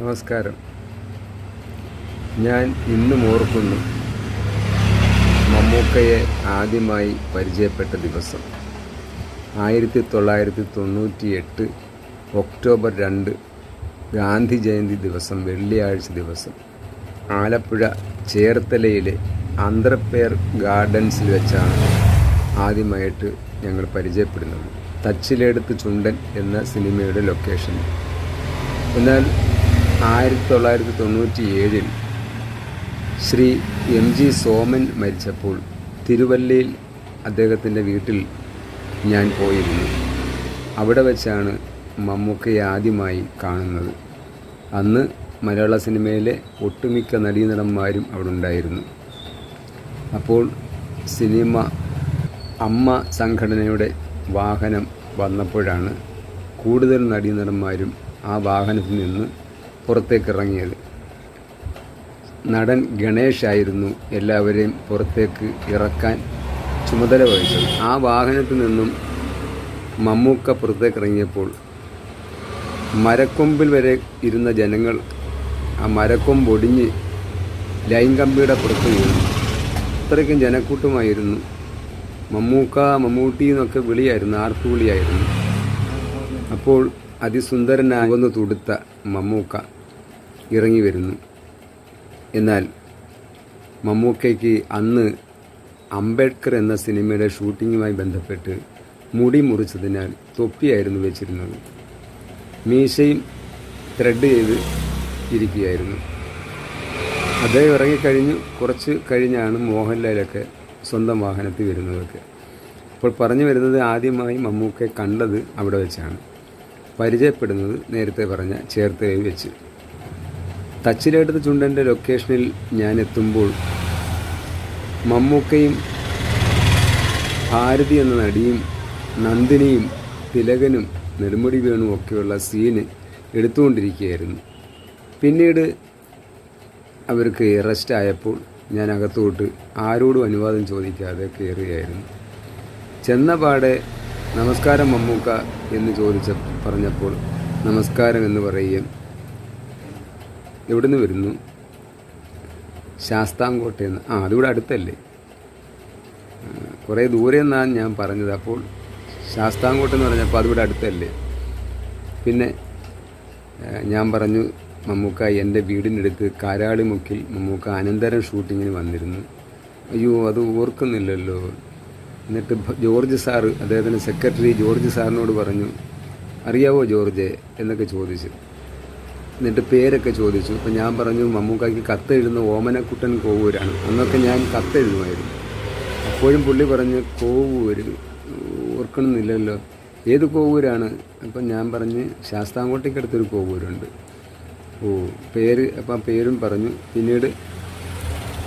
നമസ്കാരം. ഞാൻ ഇന്നും ഓർക്കുന്നു മമ്മൂക്കയെ ആദ്യമായി പരിചയപ്പെട്ട ദിവസം. ആയിരത്തി തൊള്ളായിരത്തി തൊണ്ണൂറ്റി എട്ട് ഒക്ടോബർ രണ്ട് ഗാന്ധി ജയന്തി ദിവസം വെള്ളിയാഴ്ച ദിവസം. ആലപ്പുഴ ചേർത്തലയിലെ അന്തർപേർ ഗാർഡൻസിൽ വെച്ചാണ് ആദ്യമായിട്ട് ഞങ്ങൾ പരിചയപ്പെടുന്നത്. തച്ചിലെടുത്ത് ചുണ്ടൻ എന്ന സിനിമയുടെ ലൊക്കേഷൻ. എന്നാൽ ആയിരത്തി തൊള്ളായിരത്തി തൊണ്ണൂറ്റി ഏഴിൽ ശ്രീ എം ജി സോമൻ മരിച്ചപ്പോൾ തിരുവല്ലയിൽ അദ്ദേഹത്തിന്റെ വീട്ടിൽ ഞാൻ പോയിരുന്നു. അവിടെ വെച്ചാണ് മമ്മൂക്കയെ ആദ്യമായി കാണുന്നത്. അന്ന് മലയാള സിനിമയിലെ ഒട്ടുമിക്ക നടീനടന്മാരും അവിടെ ഉണ്ടായിരുന്നു. അപ്പോൾ സിനിമ അമ്മ സംഘടനയുടെ വാഹനം വന്നപ്പോഴാണ് കൂടുതൽ നടീനടന്മാരും ആ വാഹനത്തിൽ നിന്ന് പുറത്തേക്ക് ഇറങ്ങിയത്. നടൻ ഗണേഷായിരുന്നു എല്ലാവരെയും പുറത്തേക്ക് ഇറക്കാൻ ചുമതല വഹിച്ചത്. ആ വാഹനത്തിൽ നിന്നും മമ്മൂക്ക പുറത്തേക്ക് ഇറങ്ങിയപ്പോൾ മരക്കൊമ്പിൽ വരെ ഇരുന്ന ജനങ്ങൾ ആ മരക്കൊമ്പ് ഒടിഞ്ഞ് ലൈൻ കമ്പിയുടെ പുറത്ത് വീണു. അത്രയ്ക്കും ജനക്കൂട്ടമായിരുന്നു. മമ്മൂക്ക മമ്മൂട്ടി എന്നൊക്കെ വിളിയായിരുന്നു ആർത്തുവിളിയായിരുന്നു. അപ്പോൾ അതിസുന്ദരനാകുന്നു തുടുത്ത മമ്മൂക്ക. ഇറങ്ങി വരുന്നു. എന്നാൽ മമ്മൂക്കയ്ക്ക് അന്ന് അംബേദ്കർ എന്ന സിനിമയുടെ ഷൂട്ടിങ്ങുമായി ബന്ധപ്പെട്ട് മുടി മുറിച്ചതിനാൽ തൊപ്പിയായിരുന്നു വെച്ചിരുന്നത്. മീശയും ത്രെഡ് ചെയ്ത് ഇരിക്കുകയായിരുന്നു. അദ്ദേഹം ഇറങ്ങിക്കഴിഞ്ഞു. കുറച്ച് കഴിഞ്ഞാണ് മോഹൻലാലൊക്കെ സ്വന്തം വാഹനത്തിൽ വരുന്നതൊക്കെ. അപ്പോൾ പറഞ്ഞു വരുന്നത് ആദ്യമായി മമ്മൂക്കെ കണ്ടത് അവിടെ വെച്ചാണ്. പരിചയപ്പെടുന്നത് നേരത്തെ പറഞ്ഞ ചേർത്തലയിൽ വെച്ച്. തച്ചിലെടുത്ത് ചുണ്ടന്റെ ലൊക്കേഷനിൽ ഞാൻ എത്തുമ്പോൾ മമ്മൂക്കയും ഭാരതി എന്ന നടിയും നന്ദിനിയും തിലകനും നെടുമുടി വേണു ഒക്കെയുള്ള സീന് എടുത്തുകൊണ്ടിരിക്കുകയായിരുന്നു. പിന്നീട് അവർക്ക് അറസ്റ്റ് ആയപ്പോൾ ഞാൻ അകത്തോട്ട് ആരോടും അനുവാദം ചോദിക്കാതെ കയറുകയായിരുന്നു ചെന്നപാടെ നമസ്കാരം മമ്മൂക്ക എന്ന് ചോദിച്ച പറഞ്ഞപ്പോൾ നമസ്കാരം എന്ന് പറയുകയും എവിടുന്ന് വരുന്നു? ശാസ്താംകോട്ടയെന്ന് ആ അതിവിടെ അടുത്തല്ലേ? കുറേ ദൂരെ എന്നാണ് ഞാൻ പറഞ്ഞത്. അപ്പോൾ ശാസ്താംകോട്ട എന്ന് പറഞ്ഞപ്പോൾ അതിവിടെ അടുത്തല്ലേ? പിന്നെ ഞാൻ പറഞ്ഞു മമ്മൂക്ക എന്റെ വീടിനടുത്ത് കാരാളിമുക്കിൽ മമ്മൂക്ക അനന്തരം ഷൂട്ടിങ്ങിന് വന്നിരുന്നു. അയ്യോ അത് ഓർക്കുന്നില്ലല്ലോ. എന്നിട്ട് ജോർജ് സാറ് അദ്ദേഹത്തിന്റെ സെക്രട്ടറി ജോർജ് സാറിനോട് പറഞ്ഞു അറിയാവോ ജോർജ്? എന്നൊക്കെ ചോദിച്ചു. എന്നിട്ട് പേരൊക്കെ ചോദിച്ചു. അപ്പം ഞാൻ പറഞ്ഞു മമ്മൂക്കായ്ക്ക് കത്തെഴുതുന്ന ഓമനക്കുട്ടൻ കോവൂരാണ്. അന്നൊക്കെ ഞാൻ കത്തെഴുതുമായിരുന്നു. അപ്പോഴും പുള്ളി പറഞ്ഞ് കോവൂര് ഓർക്കണമെന്നില്ലല്ലോ ഏത് കോവൂരാണ്? അപ്പം ഞാൻ പറഞ്ഞ് ശാസ്താംകോട്ടയ്ക്ക് അടുത്തൊരു കോവൂരുണ്ട്. ഓ പേര് അപ്പം പേരും പറഞ്ഞു. പിന്നീട്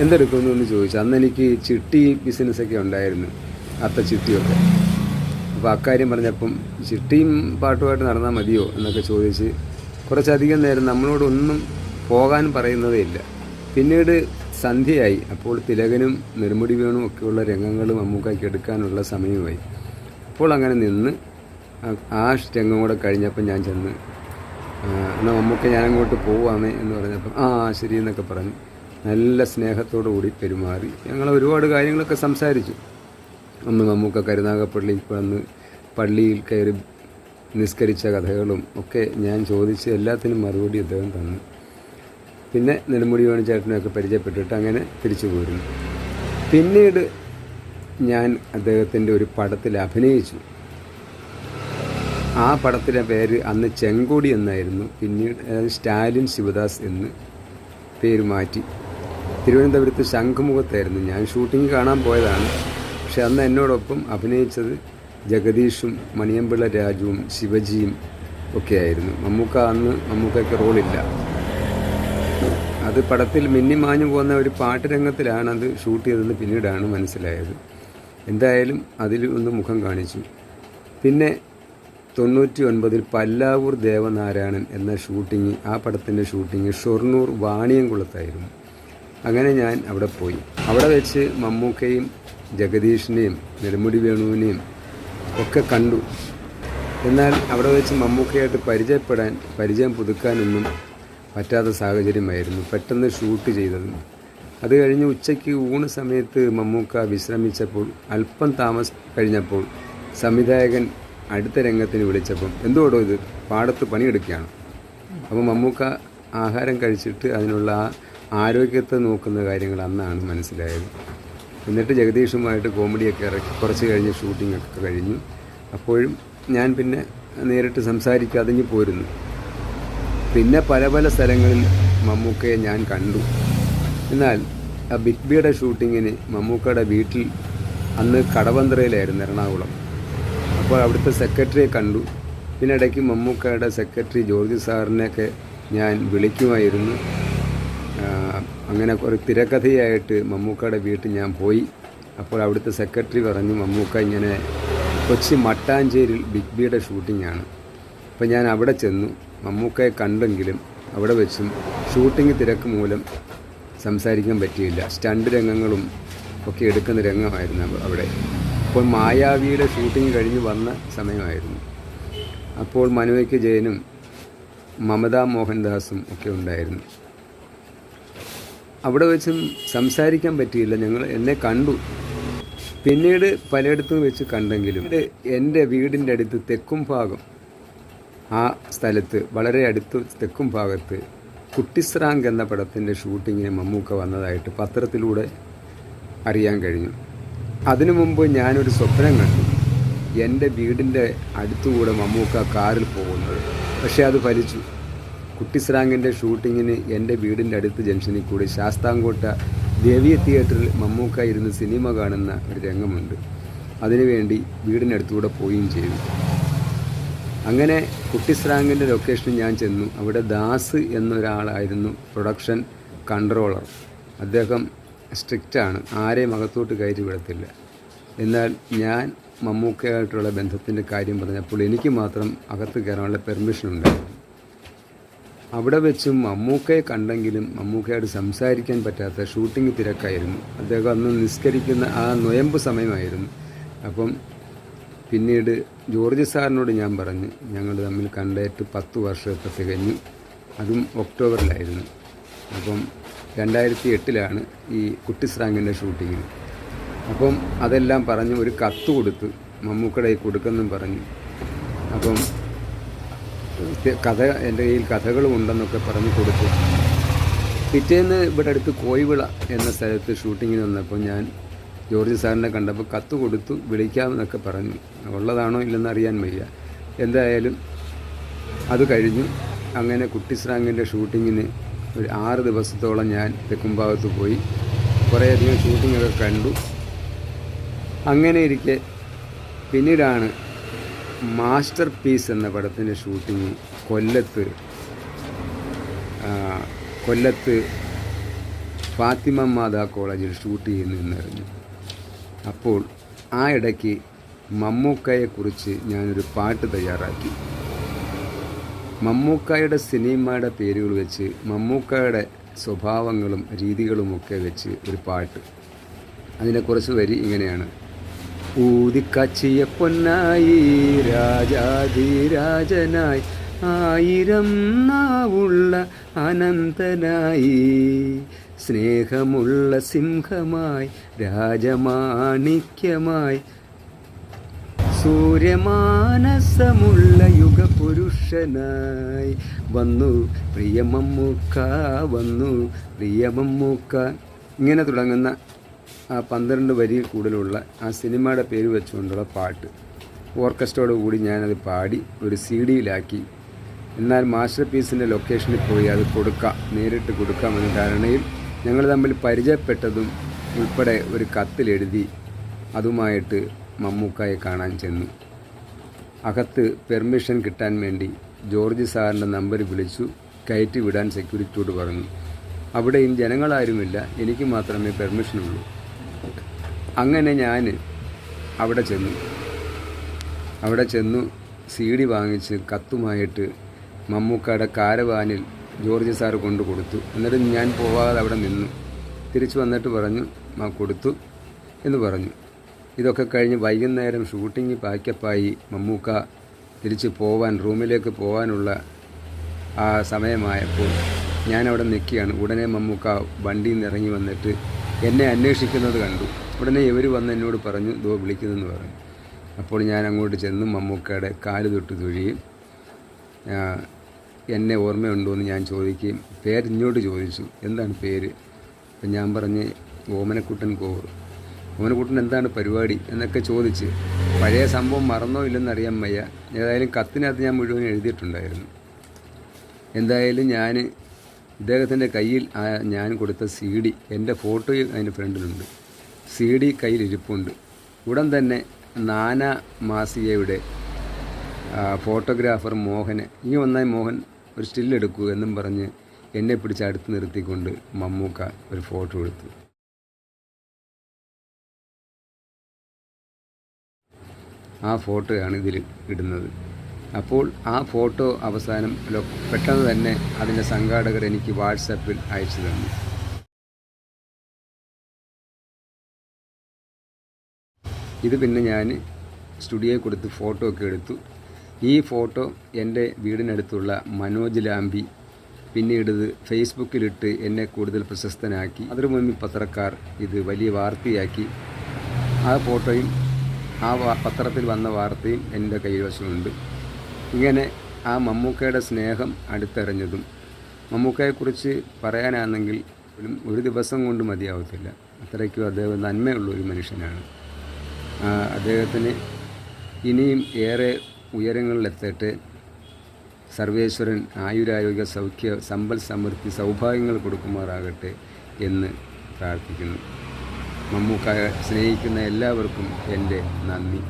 എന്തെടുക്കുന്നു എന്ന് ചോദിച്ചു. അന്ന് എനിക്ക് ചിട്ടി ബിസിനസ്സൊക്കെ ഉണ്ടായിരുന്നു അത്ത ചിട്ടിയൊക്കെ. അപ്പോൾ അക്കാര്യം പറഞ്ഞപ്പം ചിട്ടിയും പാട്ടുമായിട്ട് നടന്നാൽ മതിയോ? എന്നൊക്കെ ചോദിച്ച് കുറച്ചധികം നേരം നമ്മളോടൊന്നും പോകാൻ പറയുന്നതേ ഇല്ല. പിന്നീട് സന്ധ്യയായി. അപ്പോൾ തിലകനും നെടുമുടി വേണും ഒക്കെയുള്ള രംഗങ്ങൾ മമ്മൂക്കായ്ക്ക് എടുക്കാനുള്ള സമയമായി. അപ്പോൾ അങ്ങനെ നിന്ന് ആ- രംഗം കൂടെ കഴിഞ്ഞപ്പോൾ ഞാൻ ചെന്ന് എന്നാൽ മമ്മൂക്ക ഞാനങ്ങോട്ട് പോവാണ് എന്ന് പറഞ്ഞപ്പം ആ ശരി എന്നൊക്കെ പറഞ്ഞു. നല്ല സ്നേഹത്തോടു കൂടി പെരുമാറി. ഞങ്ങൾ ഒരുപാട് കാര്യങ്ങളൊക്കെ സംസാരിച്ചു. അന്ന് മമ്മൂക്ക കരുനാഗപ്പള്ളിയിൽ വന്ന് പള്ളിയിൽ കയറി നിസ്കരിച്ച കഥകളും ഒക്കെ ഞാൻ ചോദിച്ച് എല്ലാത്തിനും മറുപടി അദ്ദേഹം തന്നു. പിന്നെ നെടുമുടി വേണു ചേട്ടനെയൊക്കെ പരിചയപ്പെട്ടിട്ട് അങ്ങനെ തിരിച്ചു പോരുന്നു. പിന്നീട് ഞാൻ അദ്ദേഹത്തിന്റെ ഒരു പടത്തിൽ അഭിനയിച്ചു. ആ പടത്തിലെ പേര് അന്ന് ചെങ്കോടി എന്നായിരുന്നു. പിന്നീട് സ്റ്റാലിൻ ശിവദാസ് എന്ന് പേര് മാറ്റി. തിരുവനന്തപുരത്ത് ശംഖുമുഖത്തായിരുന്നു. ഞാൻ ഷൂട്ടിംഗ് കാണാൻ പോയതാണ്. പക്ഷെ അന്ന് എന്നോടൊപ്പം അഭിനയിച്ചത് ജഗദീഷും മണിയമ്പിള്ള രാജുവും ശിവജിയും ഒക്കെ ആയിരുന്നു മമ്മൂക്ക അന്ന് മമ്മൂക്കയ്ക്ക് റോളില്ല. അത് പടത്തിൽ മിന്നിമാഞ്ഞു പോകുന്ന ഒരു പാട്ടുരംഗത്തിലാണ് അത് ഷൂട്ട് ചെയ്തതെന്ന് പിന്നീടാണ് മനസ്സിലായത്. എന്തായാലും അതിൽ ഒന്ന് മുഖം കാണിച്ചു. പിന്നെ തൊണ്ണൂറ്റി ഒൻപതിൽ പല്ലാവൂർ ദേവനാരായണൻ എന്ന ഷൂട്ടിങ് ആ പടത്തിന്റെ ഷൂട്ടിങ് ഷൊർണൂർ വാണിയംകുളത്തായിരുന്നു. അങ്ങനെ ഞാൻ അവിടെ പോയി. അവിടെ വെച്ച് മമ്മൂക്കയും ജഗദീഷിനെയും നെടുമുടി വേണുവിനെയും ഒക്കെ കണ്ടു. എന്നാൽ അവിടെ വെച്ച് മമ്മൂക്കയായിട്ട് പരിചയപ്പെടാൻ പരിചയം പുതുക്കാനൊന്നും പറ്റാത്ത സാഹചര്യമായിരുന്നു പെട്ടെന്ന് ഷൂട്ട് ചെയ്തതും. അത് കഴിഞ്ഞ് ഉച്ചയ്ക്ക് ഊണ് സമയത്ത് മമ്മൂക്ക വിശ്രമിച്ചപ്പോൾ അല്പം താമസ കഴിഞ്ഞപ്പോൾ സംവിധായകൻ അടുത്ത രംഗത്തിന് വിളിച്ചപ്പം എന്തുകൊണ്ടോ ഇത്? പാടത്ത് പണിയെടുക്കുകയാണ്. അപ്പോൾ മമ്മൂക്ക ആഹാരം കഴിച്ചിട്ട് അതിനുള്ള ആരോഗ്യത്തെ നോക്കുന്ന കാര്യങ്ങൾ അന്നാണ് മനസ്സിലായത്. എന്നിട്ട് ജഗദീഷുമായിട്ട് കോമഡിയൊക്കെ ഇറക്കി കുറച്ച് കഴിഞ്ഞ് ഷൂട്ടിംഗ് ഒക്കെ കഴിഞ്ഞു. അപ്പോഴും ഞാൻ പിന്നെ നേരിട്ട് സംസാരിക്കാതെ ഇങ്ങ് പോരുന്നു. പിന്നെ പല പല സ്ഥലങ്ങളിൽ മമ്മൂക്കയെ ഞാൻ കണ്ടു. എന്നാൽ ആ ബിഗ് ബിയുടെ ഷൂട്ടിങ്ങിന് മമ്മൂക്കയുടെ വീട്ടിൽ അന്ന് കടവന്ത്രയിലായിരുന്നു എറണാകുളം. അപ്പോൾ അവിടുത്തെ സെക്രട്ടറിയെ കണ്ടു. പിന്നെ ഇടയ്ക്ക് മമ്മൂക്കയുടെ സെക്രട്ടറി ജോർജ് സാറിനെയൊക്കെ ഞാൻ വിളിക്കുമായിരുന്നു. അങ്ങനെ ഒരു തിരക്കഥയായിട്ട് മമ്മൂക്കയുടെ വീട്ടിൽ ഞാൻ പോയി. അപ്പോൾ അവിടുത്തെ സെക്രട്ടറി പറഞ്ഞു മമ്മൂക്ക ഇങ്ങനെ കൊച്ചി മട്ടാഞ്ചേരിയിൽ ബിഗ് ബിയുടെ ഷൂട്ടിങ്ങാണ് അപ്പോൾ ഞാൻ അവിടെ ചെന്നു. മമ്മൂക്കയെ കണ്ടെങ്കിലും അവിടെ വെച്ചും ഷൂട്ടിംഗ് തിരക്ക് മൂലം സംസാരിക്കാൻ പറ്റിയില്ല. സ്റ്റണ്ട് രംഗങ്ങളും ഒക്കെ എടുക്കുന്ന രംഗമായിരുന്നു അവ- അവിടെ. അപ്പോൾ മായാവിയുടെ ഷൂട്ടിംഗ് കഴിഞ്ഞ് വന്ന സമയമായിരുന്നു. അപ്പോൾ മനുവയ്ക്ക് ജയനും മമതാ മോഹൻദാസും ഒക്കെ ഉണ്ടായിരുന്നു. അവിടെ വെച്ചും സംസാരിക്കാൻ പറ്റിയില്ല. ഞങ്ങൾ എന്നെ കണ്ടു. പിന്നീട് പലയിടത്തും വെച്ച് കണ്ടെങ്കിലും എന്റെ വീടിന്റെ അടുത്ത് തെക്കും ഭാഗം ആ സ്ഥലത്ത് വളരെ അടുത്ത് തെക്കും ഭാഗത്ത് കുട്ടിസ്രാങ്ക് എന്ന പടത്തിന്റെ ഷൂട്ടിങ്ങിന് മമ്മൂക്ക വന്നതായിട്ട് പത്രത്തിലൂടെ അറിയാൻ കഴിഞ്ഞു. അതിനു മുമ്പ് ഞാനൊരു സ്വപ്നം കണ്ടു. എന്റെ വീടിന്റെ അടുത്തുകൂടെ മമ്മൂക്ക കാറിൽ പോകുന്നത്. പക്ഷേ അത് ഫലിച്ചു. കുട്ടിസ്രാങ്കിന്റെ ഷൂട്ടിങ്ങിന് എന്റെ വീടിന്റെ അടുത്ത് ജംഗ്ഷനിൽ കൂടി ശാസ്താംകോട്ട ദേവീയ തിയേറ്ററിൽ മമ്മൂക്ക ഇരുന്ന് സിനിമ കാണുന്ന ഒരു രംഗമുണ്ട്. അതിനുവേണ്ടി വീടിനടുത്തുകൂടെ പോവുകയും ചെയ്തു. അങ്ങനെ കുട്ടിസ്രാങ്കിന്റെ ലൊക്കേഷനിൽ ഞാൻ ചെന്നു. അവിടെ ദാസ് എന്നൊരാളായിരുന്നു പ്രൊഡക്ഷൻ കൺട്രോളർ അദ്ദേഹം സ്ട്രിക്റ്റാണ് ആരെയും അകത്തോട്ട് കയറ്റി വിടത്തില്ല. എന്നാൽ ഞാൻ മമ്മൂക്കയായിട്ടുള്ള ബന്ധത്തിന്റെ കാര്യം പറഞ്ഞപ്പോൾ എനിക്ക് മാത്രം അകത്ത് കയറാനുള്ള പെർമിഷൻ ഉണ്ടായിരുന്നു. അവിടെ വെച്ചും മമ്മൂക്കയെ കണ്ടെങ്കിലും മമ്മൂക്കയോട് സംസാരിക്കാൻ പറ്റാത്ത ഷൂട്ടിംഗ് തിരക്കായിരുന്നു. അദ്ദേഹം അന്ന് നിസ്കരിക്കുന്ന ആ നൊയമ്പ് സമയമായിരുന്നു. അപ്പം പിന്നീട് ജോർജ് സാറിനോട് ഞാൻ പറഞ്ഞു ഞങ്ങൾ തമ്മിൽ കണ്ടേറ്റ് പത്ത് വർഷത്തെ തികഞ്ഞു അതും ഒക്ടോബറിലായിരുന്നു. അപ്പം രണ്ടായിരത്തി എട്ടിലാണ് ഈ കുട്ടിസ്രാങ്കിന്റെ ഷൂട്ടിങ്ങിന് അപ്പം അതെല്ലാം പറഞ്ഞ് ഒരു കത്ത് കൊടുത്ത് മമ്മൂക്കടയിൽ കയ്യിൽ കൊടുക്കെന്നും പറഞ്ഞു. അപ്പം കഥ എന്റെ കയ്യിൽ കഥകളും ഉണ്ടെന്നൊക്കെ പറഞ്ഞു കൊടുത്തു. പിറ്റേന്ന് ഇവിടെ അടുത്ത് കോയിവിള എന്ന സ്ഥലത്ത് ഷൂട്ടിങ്ങിന് വന്നപ്പോൾ ഞാൻ ജോർജ് സാറിനെ കണ്ടപ്പോൾ കത്ത് കൊടുത്തു വിളിക്കാമെന്നൊക്കെ പറഞ്ഞു. ഉള്ളതാണോ ഇല്ലെന്ന് അറിയാൻ വയ്യ. എന്തായാലും അത് കഴിഞ്ഞു. അങ്ങനെ കുട്ടിസ്രാങ്കിന്റെ ഷൂട്ടിങ്ങിന് ഒരു ആറ് ദിവസത്തോളം ഞാൻ തെക്കുംഭാഗത്ത് പോയി. കുറേയധികം ഷൂട്ടിങ്ങൊക്കെ കണ്ടു. അങ്ങനെ ഇരിക്കെ പിന്നീടാണ് മാസ്റ്റർ പീസ് എന്ന പടത്തിന്റെ ഷൂട്ടിങ് കൊല്ലത്ത് കൊല്ലത്ത് ഫാത്തിമ മാതാ കോളേജിൽ ഷൂട്ട് ചെയ്യുന്നു എന്നറിഞ്ഞു. അപ്പോൾ ആ ഇടയ്ക്ക് മമ്മൂക്കയെക്കുറിച്ച് ഞാനൊരു പാട്ട് തയ്യാറാക്കി. മമ്മൂക്കായുടെ സിനിമയുടെ പേരുകൾ വെച്ച് മമ്മൂക്കായുടെ സ്വഭാവങ്ങളും രീതികളുമൊക്കെ വെച്ച് ഒരു പാട്ട്. അതിനെക്കുറിച്ച് കുറച്ച് വരി ഇങ്ങനെയാണ്. ഊതിക്കച്ചിയ പൊന്നായി രാജാധിരാജനായി ആയിരം നാവുള്ള അനന്തനായി. സ്നേഹമുള്ള സിംഹമായി രാജമാണിക്യമായി. സൂര്യമാനസമുള്ള യുഗപുരുഷനായി വന്നു. പ്രിയമമ്മൂക്ക വന്നു. പ്രിയമമ്മൂക്ക. ഇങ്ങനെ തുടങ്ങുന്ന ആ പന്ത്രണ്ട് വരി കൂടുതലുള്ള ആ സിനിമയുടെ പേര് വെച്ചുകൊണ്ടുള്ള പാട്ട്. ഓർക്കസ്ട്രയോട് കൂടി ഞാനത് പാടി ഒരു സി ഡിയിലാക്കി. എന്നാൽ മാസ്റ്റർ പീസിന്റെ ലൊക്കേഷനിൽ പോയി അത് കൊടുക്കാം നേരിട്ട് കൊടുക്കാമെന്ന ധാരണയിൽ ഞങ്ങൾ തമ്മിൽ പരിചയപ്പെട്ടതും ഉൾപ്പെടെ ഒരു കത്തിലെഴുതി അതുമായിട്ട് മമ്മൂക്കായെ കാണാൻ ചെന്നു. അകത്ത് പെർമിഷൻ കിട്ടാൻ വേണ്ടി ജോർജ് സാറിന്റെ നമ്പർ വിളിച്ചു കയറ്റി വിടാൻ സെക്യൂരിറ്റിയോട് പറഞ്ഞു. അവിടെയും ജനങ്ങളാരുമില്ല എനിക്ക് മാത്രമേ പെർമിഷനുള്ളൂ. അങ്ങനെ ഞാൻ അവിടെ ചെന്നു. അവിടെ ചെന്നു സി ഡി വാങ്ങിച്ച് കത്തുമായിട്ട് മമ്മൂക്കയുടെ കാരവാനിൽ ജോർജ് സാർ കൊണ്ട് കൊടുത്തു. എന്നിട്ട് ഞാൻ പോവാതെ അവിടെ നിന്നു. തിരിച്ചു വന്നിട്ട് പറഞ്ഞു ആ കൊടുത്തു എന്ന് പറഞ്ഞു. ഇതൊക്കെ കഴിഞ്ഞ് വൈകുന്നേരം ഷൂട്ടിംഗ് പാക്കപ്പായി മമ്മൂക്ക തിരിച്ച് പോവാൻ റൂമിലേക്ക് പോകാനുള്ള ആ സമയമായപ്പോൾ ഞാനവിടെ നിൽക്കുകയാണ്. ഉടനെ മമ്മൂക്ക വണ്ടിയിൽ നിന്ന് ഇറങ്ങി വന്നിട്ട് എന്നെ അന്വേഷിക്കുന്നത് കണ്ടു. ഉടനെ ഇവർ വന്ന് എന്നോട് പറഞ്ഞു ദോ വിളിക്കുന്നെന്ന് പറഞ്ഞു. അപ്പോൾ ഞാൻ അങ്ങോട്ട് ചെന്ന് മമ്മൂക്കയുടെ കാൽ തൊട്ട് തൊഴിയും. എന്നെ ഓർമ്മയുണ്ടോ എന്ന് ഞാൻ ചോദിക്കുകയും പേര് ഇങ്ങോട്ട് ചോദിച്ചു. എന്താണ് പേര്? അപ്പം ഞാൻ പറഞ്ഞ് ഓമനക്കുട്ടൻ കോവർ ഓമനക്കുട്ടൻ എന്താണ് പരിപാടി എന്നൊക്കെ ചോദിച്ച് പഴയ സംഭവം മറന്നോ ഇല്ലെന്നറിയാൻ വയ്യ. ഏതായാലും കത്തിനകത്ത് ഞാൻ മുഴുവൻ എഴുതിയിട്ടുണ്ടായിരുന്നു. എന്തായാലും ഞാൻ ഇദ്ദേഹത്തിന്റെ കയ്യിൽ ഞാൻ കൊടുത്ത സി ഡി എന്റെ ഫോട്ടോയും അതിന്റെ ഫ്രണ്ടിലുണ്ട്. സി ഡി കയ്യിലിരിപ്പുണ്ട്. ഉടൻ തന്നെ നാന മാസികയുടെ ഫോട്ടോഗ്രാഫർ മോഹന് ഇനി ഒന്നായി മോഹൻ ഒരു സ്റ്റില്ലെടുക്കൂ എന്നും പറഞ്ഞ് എന്നെ പിടിച്ച് അടുത്ത് നിർത്തിക്കൊണ്ട് മമ്മൂക്ക ഒരു ഫോട്ടോ എടുത്തു. ആ ഫോട്ടോയാണ് ഇതിൽ ഇടുന്നത്. അപ്പോൾ ആ ഫോട്ടോ അവസാനം പെട്ടെന്ന് തന്നെ അതിന്റെ സംഘാടകർ എനിക്ക് വാട്സാപ്പിൽ അയച്ചു തന്നു. ഇത് പിന്നെ ഞാൻ സ്റ്റുഡിയോയിൽ കൊടുത്ത് ഫോട്ടോ ഒക്കെ എടുത്തു. ഈ ഫോട്ടോ എന്റെ വീടിനടുത്തുള്ള മനോജ് ലാംബി പിന്നീട് ഇത് ഫേസ്ബുക്കിലിട്ട് എന്നെ കൂടുതൽ പ്രശസ്തനാക്കി. മാതൃഭൂമി പത്രക്കാർ ഇത് വലിയ വാർത്തയാക്കി. ആ ഫോട്ടോയും ആ പത്രത്തിൽ വന്ന വാർത്തയും എന്റെ കൈവശമുണ്ട്. ഇങ്ങനെ ആ മമ്മൂക്കയുടെ സ്നേഹം അടുത്തറിഞ്ഞതും മമ്മൂക്കയെക്കുറിച്ച് പറയാനാണെങ്കിൽ ഒരു ദിവസം കൊണ്ട് മതിയാവത്തില്ല. അത്രയ്ക്കും അദ്ദേഹം നന്മയുള്ള ഒരു മനുഷ്യനാണ്. അദ്ദേഹത്തിന് ഇനിയും ഏറെ ഉയരങ്ങളിലെത്തട്ടെ സർവേശ്വരൻ ആയുരാരോഗ്യ സൗഖ്യ സമ്പൽ സമൃദ്ധി സൗഭാഗ്യങ്ങൾ കൊടുക്കുമാറാകട്ടെ എന്ന് പ്രാർത്ഥിക്കുന്നു. മമ്മൂക്കായ സ്നേഹിക്കുന്ന എല്ലാവർക്കും എന്റെ നന്ദി.